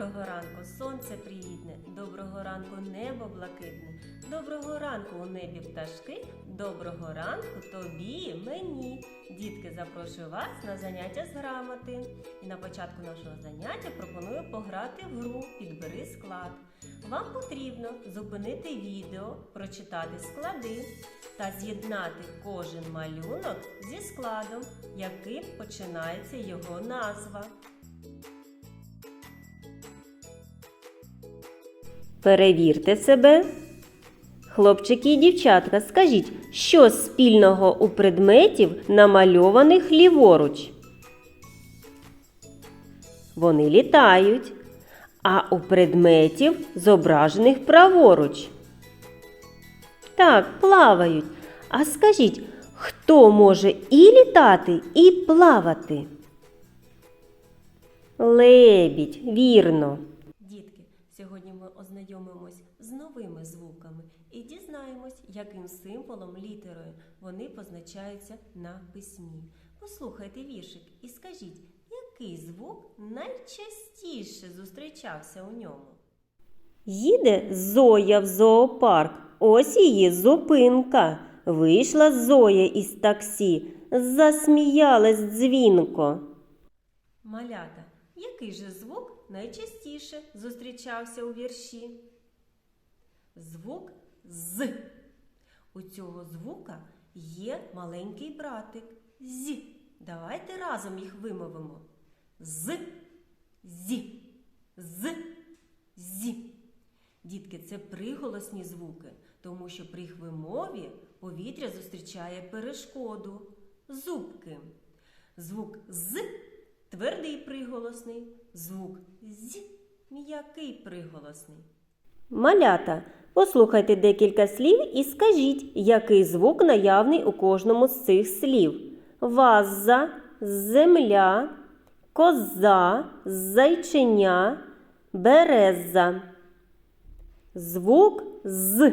Доброго ранку, сонце привітне, доброго ранку небо блакитне, доброго ранку у небі пташки, доброго ранку тобі мені. Дітки, запрошую вас на заняття з грамоти. І на початку нашого заняття пропоную пограти в гру Підбери склад. Вам потрібно зупинити відео, прочитати склади та з'єднати кожен малюнок зі складом, яким починається його назва. Перевірте себе. Хлопчики і дівчатка, скажіть, що спільного у предметів, намальованих ліворуч? Вони літають. А у предметів, зображених праворуч. Так, плавають. А скажіть, хто може і літати, і плавати? Лебідь, вірно. Сьогодні ми ознайомимось з новими звуками і дізнаємось, яким символом літерою вони позначаються на письмі. Послухайте віршик і скажіть, який звук найчастіше зустрічався у ньому? Їде Зоя в зоопарк. Ось її зупинка. Вийшла Зоя із таксі, засміялась дзвінко. Малята, який же звук найчастіше зустрічався у вірші? Звук з. У цього звука є маленький братик з. Давайте разом їх вимовимо. З, зі, з, зі. Дітки, це приголосні звуки, тому що при їх вимові повітря зустрічає перешкоду зубки. Звук з твердий приголосний, звук з м'який приголосний. Малята, послухайте декілька слів і скажіть, який звук наявний у кожному з цих слів. Ваза, земля, коза, зайченя, береза. Звук з.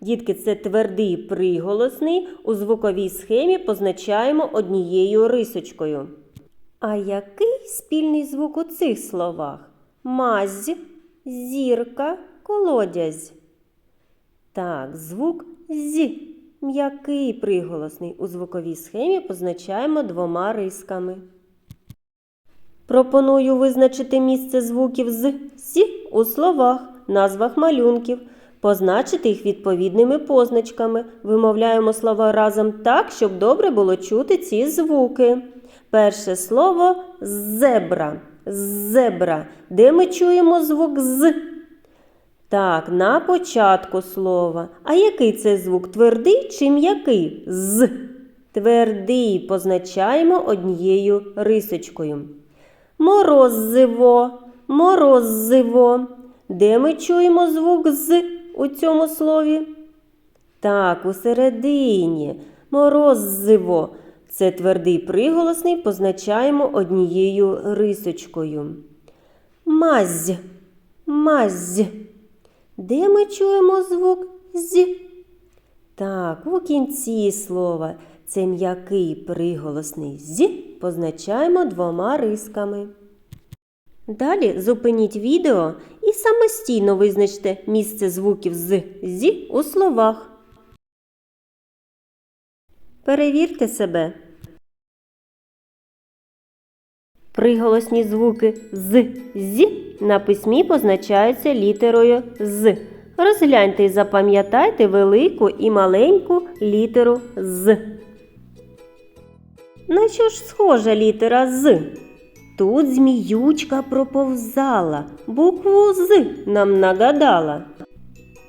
Дітки, це твердий приголосний. У звуковій схемі позначаємо однією рисочкою. А який спільний звук у цих словах? Мазь, зірка, колодязь. Так, звук з. М'який приголосний. У звуковій схемі позначаємо двома рисками. Пропоную визначити місце звуків з сі у словах, назвах малюнків, позначити їх відповідними позначками. Вимовляємо слова разом так, щоб добре було чути ці звуки. Перше слово зебра. Зебра. Де ми чуємо звук з? Так, на початку слова. А який це звук? Твердий чи м'який? З. Твердий позначаємо однією рисочкою. Морозиво, морозиво. Де ми чуємо звук з у цьому слові? Так, усередині. Морозиво. Це твердий приголосний позначаємо однією рисочкою. Мазь, мазь. Де ми чуємо звук з? Так, у кінці слова це м'який приголосний з позначаємо двома рисками. Далі зупиніть відео і самостійно визначте місце звуків з зі у словах. Перевірте себе. Приголосні звуки з зі на письмі позначаються літерою з. Розгляньте і запам'ятайте велику і маленьку літеру з. На що ж схожа літера з? Тут зміючка проповзала, букву з нам нагадала.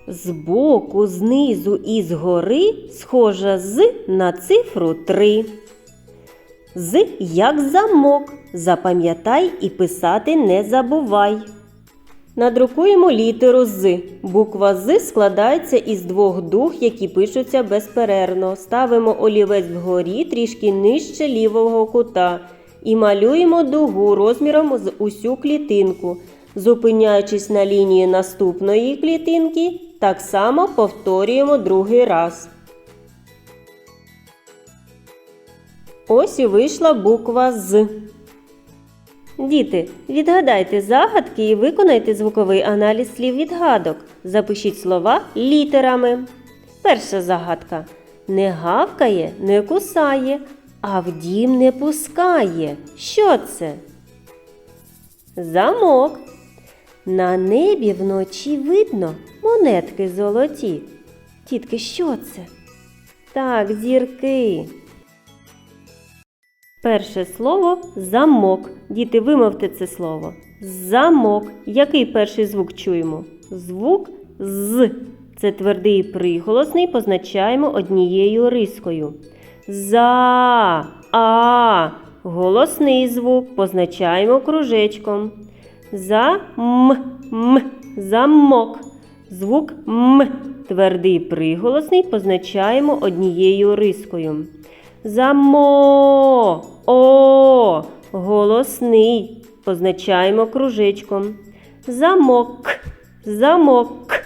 Збоку, знизу і згори схожа з на цифру 3. З як замок. Запам'ятай і писати не забувай. Надрукуємо літеру з. Буква з складається із двох дух, які пишуться безперервно. Ставимо олівець вгорі трішки нижче лівого кута і малюємо дугу розміром з усю клітинку. Зупиняючись на лінії наступної клітинки, так само повторюємо другий раз. Ось і вийшла буква з. Діти, відгадайте загадки і виконайте звуковий аналіз слів відгадок. Запишіть слова літерами. Перша загадка. Не гавкає, не кусає, а в дім не пускає. Що це? Замок. На небі вночі видно монетки золоті. Тітки, що це? Так, зірки. Перше слово замок. Діти, вимовте це слово. Замок. Який перший звук чуємо? Звук з. Це твердий приголосний, позначаємо однією рискою. За, а. Голосний звук позначаємо кружечком. За м, м. Замок. Звук м. Твердий приголосний позначаємо однією рискою. Замо. О. Голосний. Позначаємо кружечком. Замок. Замок.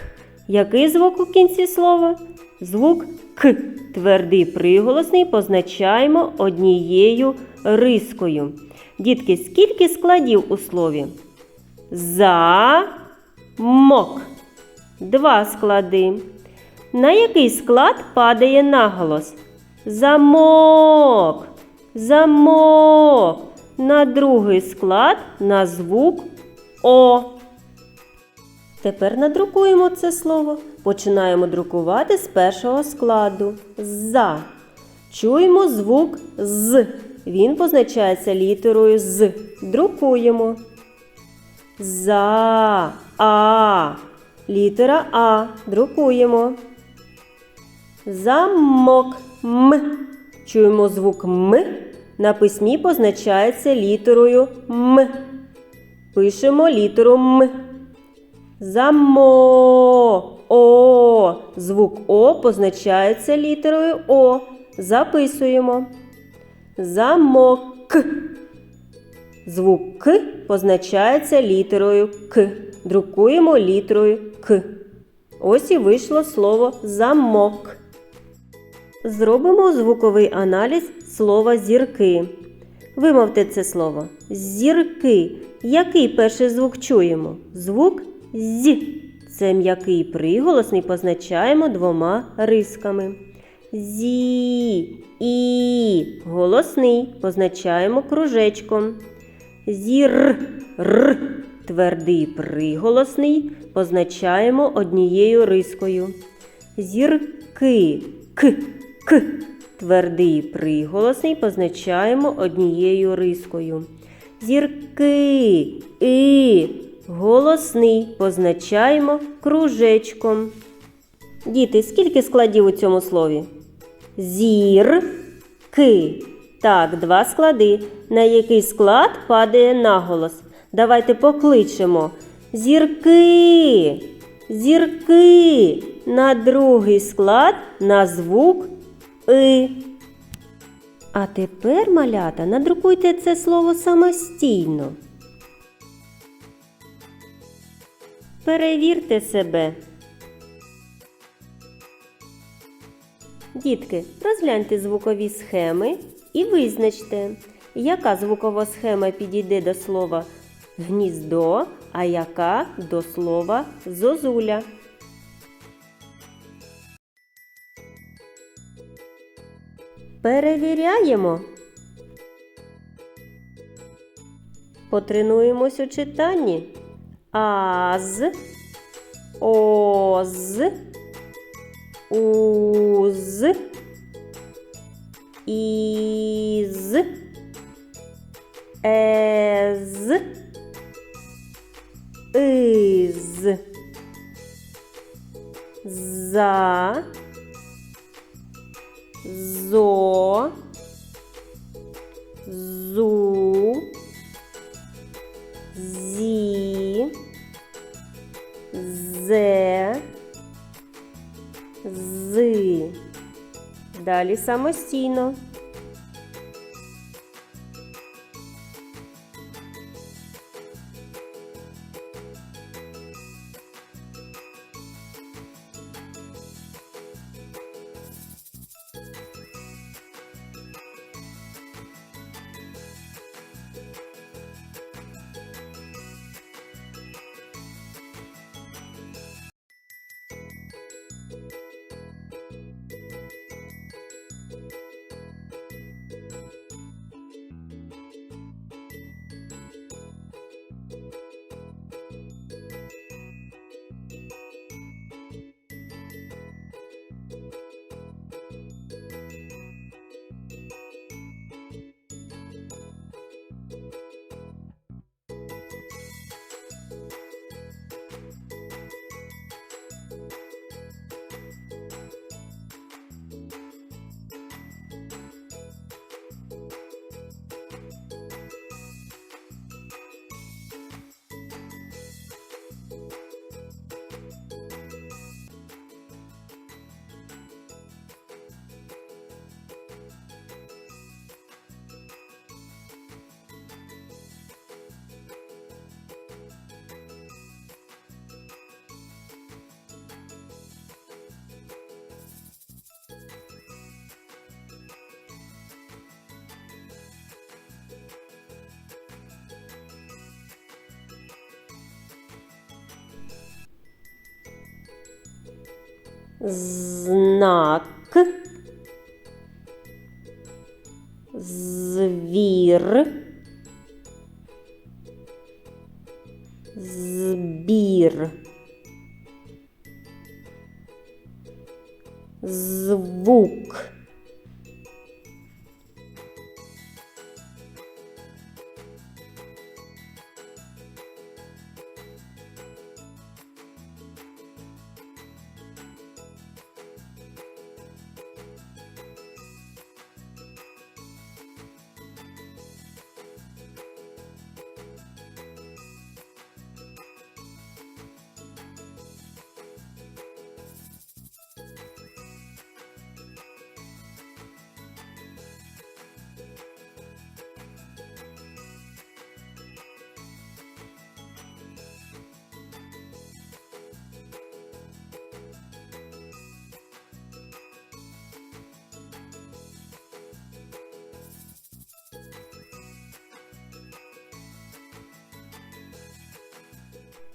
Який звук у кінці слова? Звук К. Твердий приголосний позначаємо однією рискою. Дітки, скільки складів у слові? За мок. Два склади. На який склад падає наголос? Замок. Замок. На другий склад на звук О. Тепер надрукуємо це слово. Починаємо друкувати з першого складу. За. Чуємо звук з. Він позначається літерою з. Друкуємо. За. А. Літера А. Друкуємо. Замок. М. Чуємо звук М. На письмі позначається літерою М. Пишемо літеру М. Замо. О. Звук О позначається літерою О. Записуємо. Замок. Звук К позначається літерою К. Друкуємо літерою К. Ось і вийшло слово замок. Зробимо звуковий аналіз слова зірки. Вимовте це слово. Зірки. Який перший звук чуємо? Звук з. Це м'який приголосний позначаємо двома рисками. Зі, і голосний позначаємо кружечком. Зір, р, твердий приголосний позначаємо однією рискою. Зірки, к, к, твердий приголосний позначаємо однією рискою. Зірки, і, голосний позначаємо кружечком. Діти, скільки складів у цьому слові? Зірки. Так, два склади. На який склад падає наголос? Давайте покличемо. Зірки. Зірки. На другий склад на звук И. А тепер, малята, надрукуйте це слово самостійно. Перевірте себе. Дітки, розгляньте звукові схеми і визначте, яка звукова схема підійде до слова гніздо, а яка до слова зозуля. Перевіряємо. Потренуємось у читанні. Аз, оз, уз, із, ез, из, за, зо, зу, зі, зе, з. Далі самостійно. Знак, звір,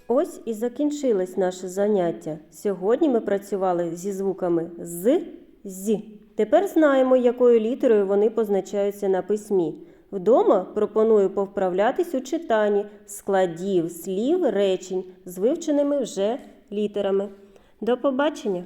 Ось і закінчилось наше заняття. Сьогодні ми працювали зі звуками з, з. Тепер знаємо, якою літерою вони позначаються на письмі. Вдома пропоную повправлятись у читанні складів, слів, речень з вивченими вже літерами. До побачення!